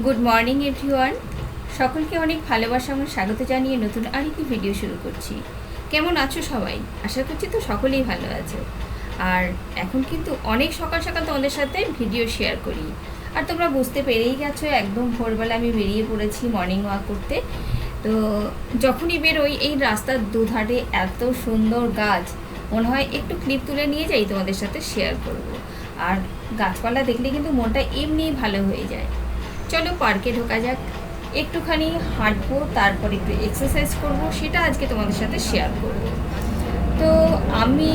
Good morning everyone সকলকে অনেক ভালোবাসা এবং স্বাগত জানিয়ে নতুন আরেকটি ভিডিও শুরু করছি। কেমন আছো সবাই? আশা করছি তো সকলেই ভালো আছো। আর এখন কিন্তু অনেক সকাল সকাল তোমাদের সাথে ভিডিও শেয়ার করি। আর তোমরা বুঝতে পেরেই গেছো, একদম ভোরবেলা আমি বেরিয়ে পড়েছি মর্নিং ওয়াক করতে। তো যখনই বেরোই, এই রাস্তার দুধারে এত সুন্দর গাছ, মনে হয় একটু ক্লিপ তুলে নিয়ে যাই তোমাদের সাথে শেয়ার করব। আর গাছপালা দেখলে কিন্তু মনটা এমনিই ভালো হয়ে যায়। চলো পার্কে ঢোকা যাক। একটুখানি হাঁটবো, তারপর একটু এক্সারসাইজ করব, সেটা আজকে তোমাদের সাথে শেয়ার করব। তো আমি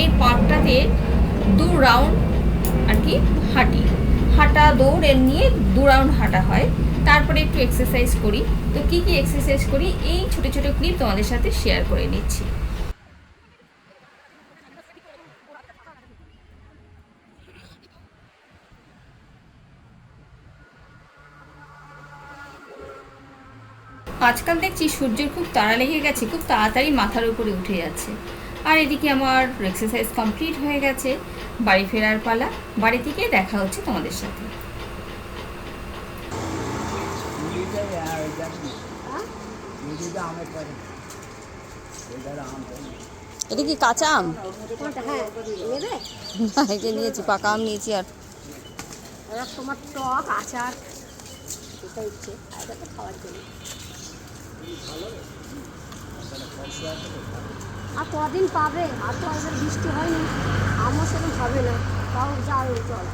এই পার্কটাতে দু রাউন্ড আর কি হাঁটি। হাঁটা, দৌড়, এর নিয়ে দু রাউন্ড হাঁটা হয়। তারপরে একটু এক্সারসাইজ করি। তো কী কী এক্সারসাইজ করি? এই ছোটো ছোটো ক্লিপ তোমাদের সাথে শেয়ার করে নিচ্ছি। আজকাল দেখছি সূর্যের খুব তাড়া লেগে গেছে খুব তাড়াতাড়ি মাথার উপরে উঠে যাচ্ছে। আর এদিকে আমার এক্সারসাইজ কমপ্লিট হয়ে গেছে বাড়ি ফেরার পালা বাড়ি থেকে দেখা হচ্ছে তোমাদের সাথে। এটা কি কাঁচা আম? হ্যাঁ নেবে না এই যে নিয়েছি পাকা আম নিয়েছি আর। তোমার টক আচার এটা ইচ্ছে আর এটা তো খাওয়ার জন্য। আর কদিন পাবে? আর তো এবার বৃষ্টি হয়নি। আমার সেরকম হবে না। তাও যাও চল।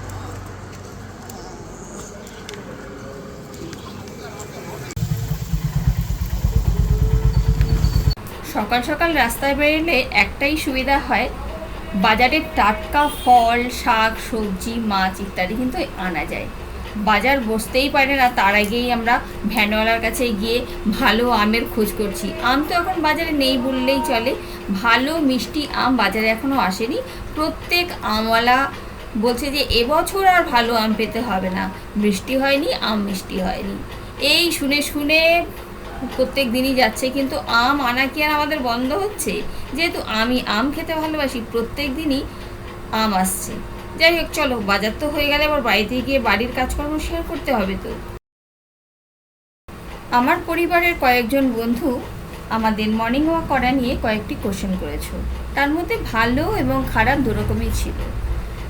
সকাল সকাল রাস্তায় বেরোলে একটাই সুবিধা হয় বাজারের টাটকা ফল, শাক, সবজি, মাছ ইত্যাদি কিন্তু আনা যায়। বাজার বসতেই পারে না। তার আগেই আমরা ভ্যানওয়ালার কাছে গিয়ে ভালো আমের খোঁজ করছি। আম তো এখন বাজারে নেই বললেই চলে। ভালো মিষ্টি আম বাজারে এখনও আসেনি। প্রত্যেক আমওয়ালা বলছে যে, এবছর আর ভালো আম পেতে হবে না। বৃষ্টি হয়নি, আম মিষ্টি হয়নি। এই শুনে শুনে প্রত্যেক দিনই যাচ্ছে, কিন্তু আম আনা কি আর আমাদের বন্ধ হচ্ছে? যেহেতু আমি আম খেতে ভালোবাসি, প্রত্যেক দিনই আম আসছে। যাই হোক, চলো, বাজার তো হয়ে গেলে আবার বাড়িতে গিয়ে বাড়ির কাজকর্ম শেয়ার করতে হবে তো। আমার পরিবারের কয়েকজন বন্ধু আমাদের মর্নিং ওয়াক করা নিয়ে কয়েকটি কোশ্চেন করেছ। তার মধ্যে ভালো এবং খারাপ দুরকমই ছিল।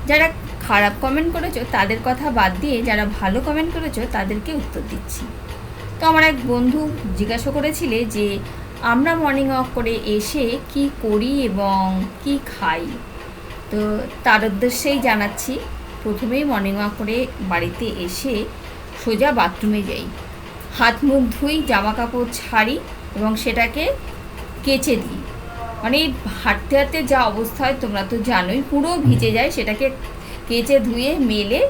যারা খারাপ কমেন্ট করেছ, তাদের কথা বাদ দিয়ে যারা ভালো কমেন্ট করেছ, তাদেরকে উত্তর দিচ্ছি। তো আমার এক বন্ধু জিজ্ঞাসা করেছিলে যে, আমরা মর্নিং ওয়াক করে এসে কি করি এবং কি খাই? তো তার উদ্দেশ্যেই জানাচ্ছি প্রথমেই মর্নিং ওয়াক করে বাড়িতে এসে সোজা বাথরুমে যাই। হাত মুখ ধুই জামা কাপড় ছাড়ি এবং সেটাকে কেচে দিই। মানে হাঁটতে হাঁটতে যা অবস্থা হয় তোমরা তো জানোই পুরো ভিজে যায় সেটাকে কেচে ধুয়ে মেলে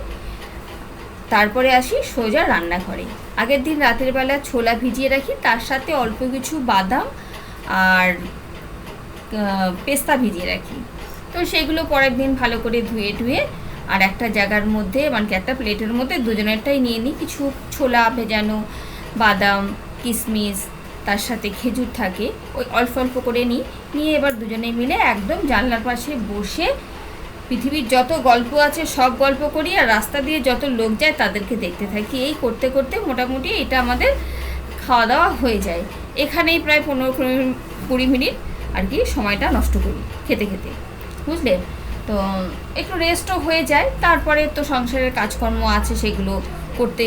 তারপরে আসি সোজা রান্নাঘরে। আগের দিন রাতের বেলা ছোলা ভিজিয়ে রাখি তার সাথে অল্প কিছু বাদাম আর পেস্তা ভিজিয়ে রাখি। তো সেগুলো পরের দিন ভালো করে ধুয়ে ধুয়ে আর একটা জায়গার মধ্যে মানে কি একটা প্লেটের মধ্যে দুজনেরটাই নিয়ে নিই। কিছু ছোলা ভেজানো, বাদাম কিশমিশ তার সাথে খেজুর থাকে, ওই অল্প অল্প করে নিই। নিয়ে এবার দুজনে মিলে একদম জানলার পাশে বসে পৃথিবীর যত গল্প আছে সব গল্প করি আর রাস্তা দিয়ে যত লোক যায় তাদেরকে দেখতে থাকি। এই করতে করতে মোটামুটি এটা আমাদের খাওয়া দাওয়া হয়ে যায়। এখানেই প্রায় পনেরো কুড়ি মিনিট আর কি সময়টা নষ্ট করি খেতে খেতে। বুঝলে? তো একটু রেস্টও হয়ে যায় তারপরে তো সংসারের কাজকর্ম আছে সেগুলো করতে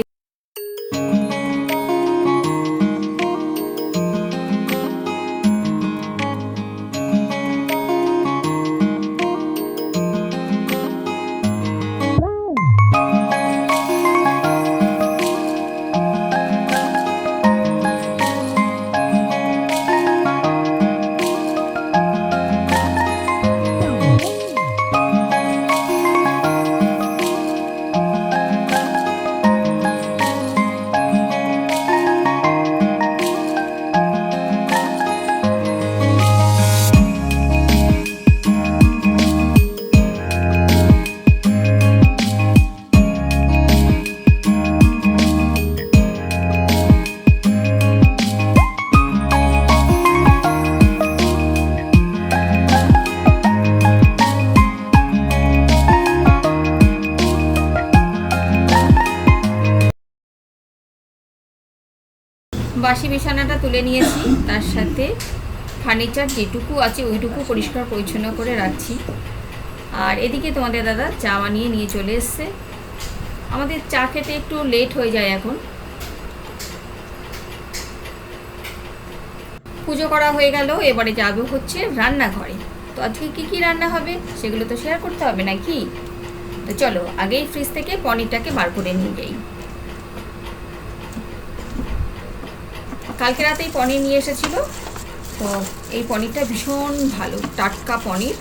বাসি বিছানাটা তুলে নিয়েছি। তার সাথে ফার্নিচার যেটুকু আছে, ওইটুকু পরিষ্কার পরিচ্ছন্ন করে রাখছি। আর এদিকে তোমাদের দাদা চা বানিয়ে নিয়ে চলে এসছে। আমাদের চা খেতে একটু লেট হয়ে যায় এখন। পুজো করা হয়ে গেল, এবারে যাবে হচ্ছে রান্নাঘরে। তো আজকে কী কী রান্না হবে সেগুলো তো শেয়ার করতে হবে নাকি? তো চলো, আগেই ফ্রিজ থেকে পনিরটাকে বার করে নিয়ে যাই। কালকে রাতেই পনির নিয়ে এসেছিল। তো এই পনিরটা ভীষণ ভালো, টাটকা পনির।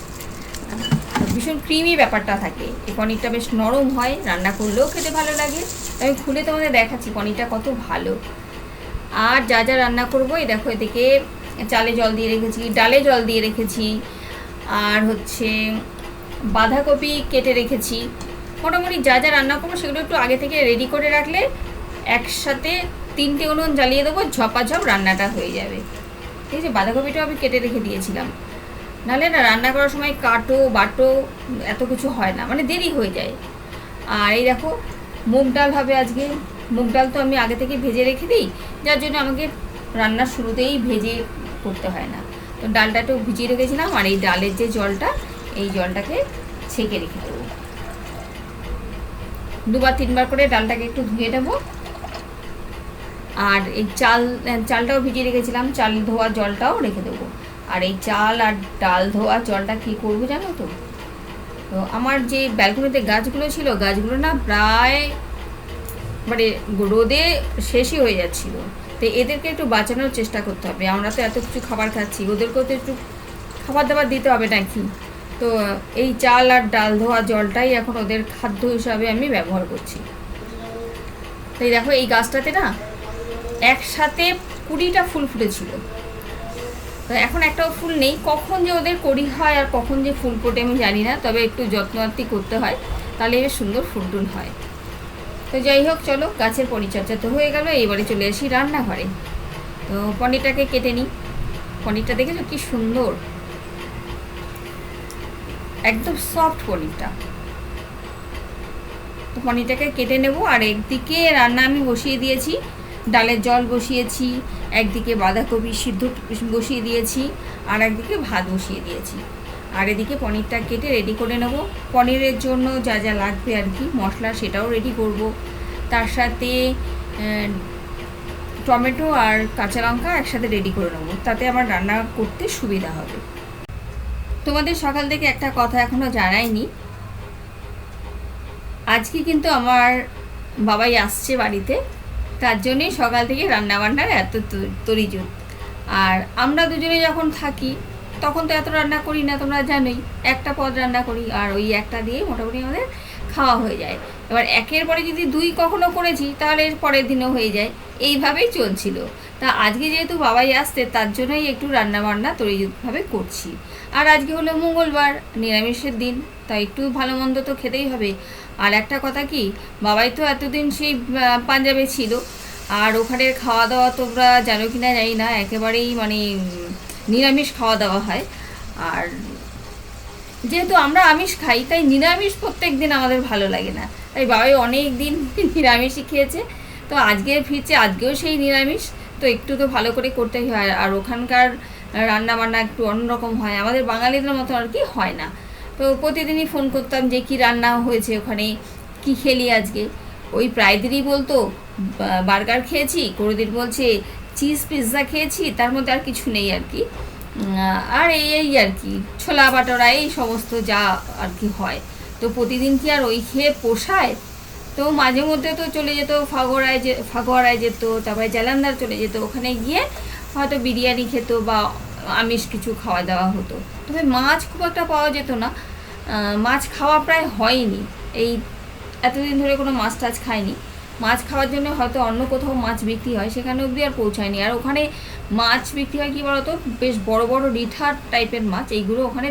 ভীষণ ক্রিমি ব্যাপারটা থাকে। এই পনিরটা বেশ নরম হয়, রান্না করলেও খেতে ভালো লাগে। আমি খুলে তোমাদের দেখাচ্ছি, পনিরটা কত ভালো। আর যা যা রান্না করব, এই দেখো এদিকে চালে জল দিয়ে রেখেছি, ডালে জল দিয়ে রেখেছি। আর হচ্ছে বাঁধাকপি কেটে রেখেছি। মোটামুটি যা যা রান্না করব, সেগুলো একটু আগে থেকে রেডি করে রাখলে একসাথে তিনটে উনুন জ্বালিয়ে দেবো, ঝপাঝপ রান্নাটা হয়ে যাবে। ঠিক আছে বাঁধাকপিটাও আমি কেটে রেখে দিয়েছিলাম। নাহলে না রান্না করার সময় কাটো, বাটো এত কিছু হয় না মানে দেরি হয়ে যায়। আর এই দেখো, মুগ ডাল হবে আজকে। মুগ ডাল তো আমি আগে থেকে ভেজে রেখে দিই, যার জন্য আমাকে রান্নার শুরুতেই ভেজে করতে হয় না। তো ডালটা একটু ভিজিয়ে রেখেছিলাম, আর এই ডালের যে জলটা, এই জলটাকে ছেঁকে রেখে দেবো। দুবার তিনবার করে ডালটাকে একটু ধুয়ে দেবো আর এই চাল চালটাও ভিজিয়ে রেখেছিলাম, চাল ধোয়া জলটাও রেখে দেবো। আর এই চাল আর ডাল ধোয়া জলটা কী করব জানো তো? তো আমার যে ব্যালকনিতে গাছগুলো ছিল, গাছগুলো না প্রায় মানে রোদে শেষই হয়ে যাচ্ছিল। তো এদেরকে একটু বাঁচানোর চেষ্টা করতে হবে। আমরা তো এত কিছু খাবার খাচ্ছি, ওদেরকেও তো একটু খাবার দাবার দিতে হবে নাকি? তো এই চাল আর ডাল ধোয়া জলটাই এখন ওদের খাদ্য হিসাবে আমি ব্যবহার করছি। তো এই দেখো, এই গাছটাতে না একসাথে কুড়িটা ফুল ফুটেছিল। তো এখন একটাও ফুল নেই। কখন যে ওদের কড়ি হয় আর কখন যে ফুল ফোটে আমি জানি না, তবে একটু যত্নআত্তি করতে হয়, তাহলে বেশ সুন্দর ফুল টুল হয়। তো যাই হোক, চলো, গাছের পরিচর্যা তো হয়ে গেল, এবারে চলে আসি রান্নাঘরে। তো পনিরটাকে কেটে নিই। পনিরটা দেখেছ কি সুন্দর? একদম সফট পনিরটা। তো পনিরটাকে কেটে নেব, আর একদিকে রান্না আমি বসিয়ে দিয়েছি। ডালের জল বসিয়েছি, একদিকে বাঁধাকপি সিদ্ধ বসিয়ে দিয়েছি, আর একদিকে ভাত বসিয়ে দিয়েছি। আর এদিকে পনিরটা কেটে রেডি করে নেব। পনিরের জন্য যা যা লাগবে আর কি, মশলা সেটাও রেডি করব। তার সাথে টমেটো আর কাঁচা লঙ্কা একসাথে রেডি করে নেব। তাতে আমার রান্না করতে সুবিধা হবে। তোমাদের সকাল থেকে একটা কথা এখনও জানাইনি। আজকে কিন্তু আমার বাবাই আসছে বাড়িতে। তার জন্যই সকাল থেকে রান্নাবান্নার এত তরি- তরিজুত আর আমরা দুজনে যখন থাকি, তখন তো এত রান্না করি না, তোমরা জানোই। একটা পদ রান্না করি, আর ওই একটা দিয়ে মোটামুটি আমাদের খাওয়া হয়ে যায়। এবার একের পরে যদি দুই কখনো করেছি, তাহলে পরের দিনও হয়ে যায়। এইভাবেই চলছিল। তা আজকে যেহেতু বাবাই আসতে তার জন্যই একটু রান্নাবান্না তৈরিভাবে করছি। আর আজকে হলো মঙ্গলবার, নিরামিষের দিন, তাই একটু ভালো মন্দ তো খেতেই হবে। আর একটা কথা কি, বাবাই তো এতদিন সেই পাঞ্জাবে ছিল। আর ওখানে খাওয়া দাওয়া তোমরা জানো কি না জানি না, একেবারেই মানে নিরামিষ খাওয়া দাওয়া হয়। আর যেহেতু আমরা আমিষ খাই, তাই নিরামিষ প্রত্যেক দিন আমাদের ভালো লাগে না। তাই বাবাই অনেক দিন নিরামিষই খেয়েছে। তো আজকে ফিরছে, আজকেও সেই নিরামিষ। তো একটু তো ভালো করে করতেই হয়। আর ওখানকার রান্না বান্না একটু অন্যরকম হয়। আমাদের বাঙালিদের মতো আর কি হয় না। তো প্রতিদিনই ফোন করতাম যে, কি রান্না হয়েছে ওখানে? কি খেলি আজকে? ওই প্রায় দিনই বলতো বার্গার খেয়েছি? কোনোদিন বলছে, চিজ পিৎজা খেয়েছি? তার মধ্যে আর কিছু নেই আর কি। আর এই এই আর কি, ছোলা বাটোরা, এই সমস্ত যা আর কি হয়। তো প্রতিদিন কি আর ওই খেয়ে পোষায়? তো মাঝে মধ্যে তো চলে যেত ফাগোয়ারায় যে ফাগোয়ারায় যেত, তারপরে জালান্দার চলে যেত। ওখানে গিয়ে হয়তো বিরিয়ানি খেত বা আমিষ কিছু খাওয়া দাওয়া হতো। তবে মাছ খুব একটা পাওয়া যেত না। মাছ খাওয়া প্রায় হয়নি। এই এতদিন ধরে কোনো মাছ টাছ খায়নি মাছ খাওয়ার জন্য হয়তো অন্য কোথাও মাছ বিক্রি হয়, সেখানে অবধি আর পৌঁছায়নি। আর ওখানে মাছ বিক্রি হয় কী বলতো? বেশ বড় বড় রিঠার টাইপের মাছ, এইগুলো ওখানে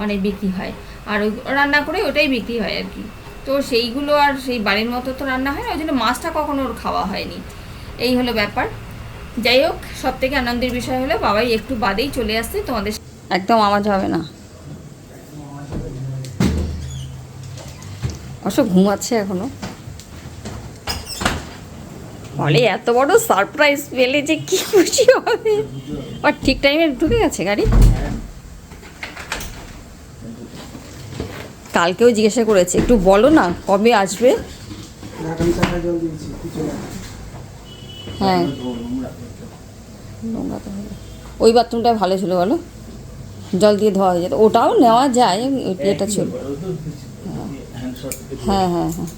মানে বিক্রি হয়। আর রান্না করে ওটাই বিক্রি হয় আর কি। তো সেইগুলো আর সেই বাড়ির মতো তো রান্না হয় না, ওই জন্য মাছটা কখনো ওর খাওয়া হয়নি। এই হলো ব্যাপার। যাই হোক, সব থেকে আনন্দের বিষয় হলো, বাবাই একটু বাদেই চলে আসছে, তোমাদের একদম আওয়াজ হবে না। অবশ্য ঘুমাচ্ছে এখনও। বলে এত বড় সারপ্রাইজ পেলে যে কি খুশি হবে? আর ঠিক টাইমে ঢুকে গেছে গাড়ি? কালকেও জিজ্ঞাসা করেছে, একটু বলো না, কবে আসবে? হ্যাঁ। নোংরা তো। ওই বাথরুমটা ভালো ছিল বলো। জল দিয়ে ধোয়া হয়ে যেত। ওটাও নেওয়া যায়, এটা ছিল। হ্যাঁ হ্যাঁ হ্যাঁ।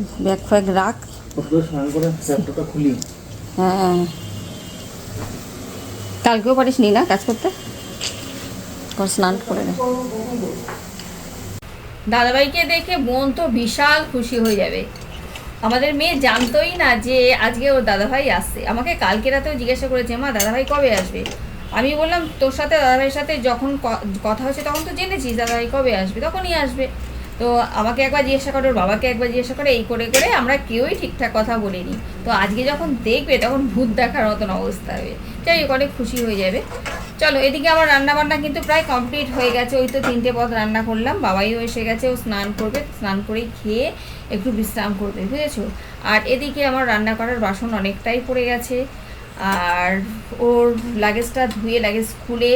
ব্যাগ ফ্যাগ রাখ। হ্যাঁ। কালকেও পারিস নি না কাজ করতে? স্নান করে নে। দাদাভাইকে দেখে বোন তো বিশাল খুশি হয়ে যাবে। আমাদের মেয়ে জানতোই না যে আজকে ওর দাদাভাই আসছে। আমাকে কালকে রাতেও জিজ্ঞাসা করেছে মা দাদাভাই কবে আসবে? আমি বললাম তোর সাথে দাদাভাইয়ের সাথে যখন ক- কথা হচ্ছে তখন তো জেনেছিস দাদাভাই কবে আসবে? তখনই আসবে। তো আমাকে একবার জিজ্ঞাসা করে, ওর বাবাকে একবার জিজ্ঞাসা করে, এই করে করে আমরা কেউই ঠিকঠাক কথা বলিনি। তো আজকে যখন দেখবে, তখন ভূত দেখার মতন অবস্থা হবে। যাই হোক, অনেক খুশি হয়ে যাবে। চলো, এদিকে আমার রান্না বান্না কিন্তু প্রায় কমপ্লিট হয়ে গেছে। ওই তো তিনটে পদ রান্না করলাম। বাবাইও এসে গেছে, ও স্নান করবে। স্নান করে খেয়ে একটু বিশ্রাম করবে, বুঝেছ? আর এদিকে আমার রান্না করার বাসন অনেকটাই পড়ে গেছে। আর ওর লাগেজটা ধুয়ে লাগেজ খুলে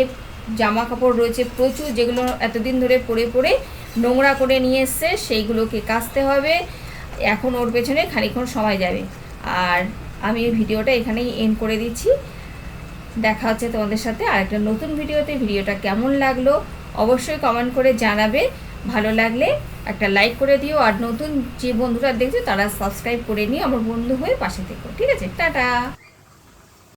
জামা কাপড় রয়েছে প্রচুর, যেগুলো এতদিন ধরে পরে পরে নোংরা করে নিয়ে এসছে, সেইগুলোকে কাচতে হবে। এখন ওর পেছনে খানিক্ষণ সময় যাবে। আর আমি এই ভিডিওটা এখানেই এন্ড করে দিচ্ছি। দেখা হচ্ছে তোমাদের সাথে আর একটা নতুন ভিডিওতে। ভিডিওটা কেমন লাগল অবশ্যই কমেন্ট করে জানাবে। ভালো লাগলে একটা লাইক করে দিও। আর নতুন যে বন্ধুরা দেখছ, তারা সাবস্ক্রাইব করে নিও। আমার বন্ধু হয়ে পাশে থেকো। ঠিক আছে? টাটা!